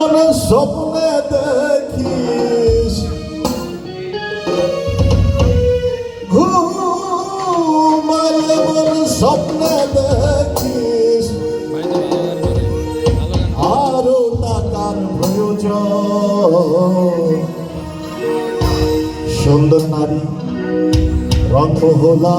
স্বপ্নে দেখিস। ঘুমালে মন স্বপ্নে দেখিস। আরও টাকার প্রয়োজন। সুন্দর নারী রং হলা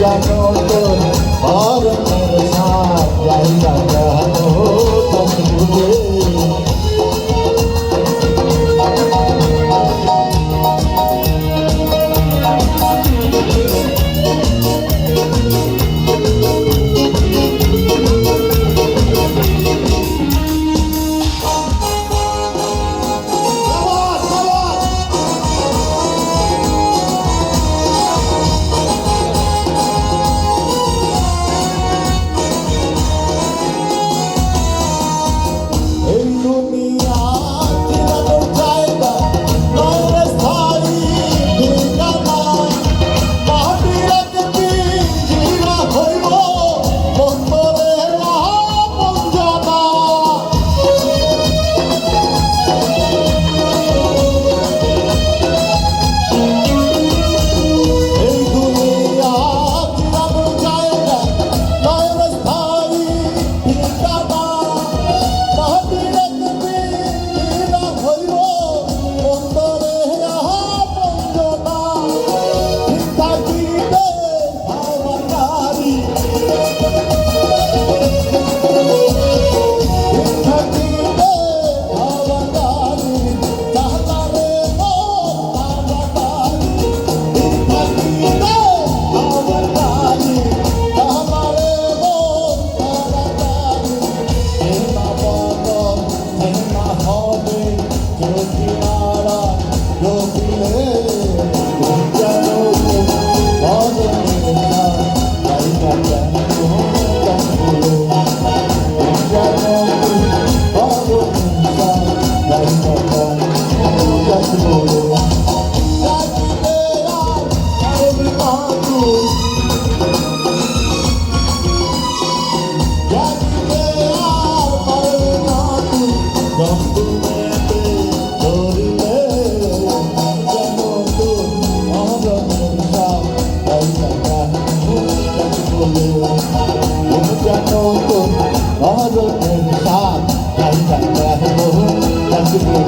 জানো তো আর সাথ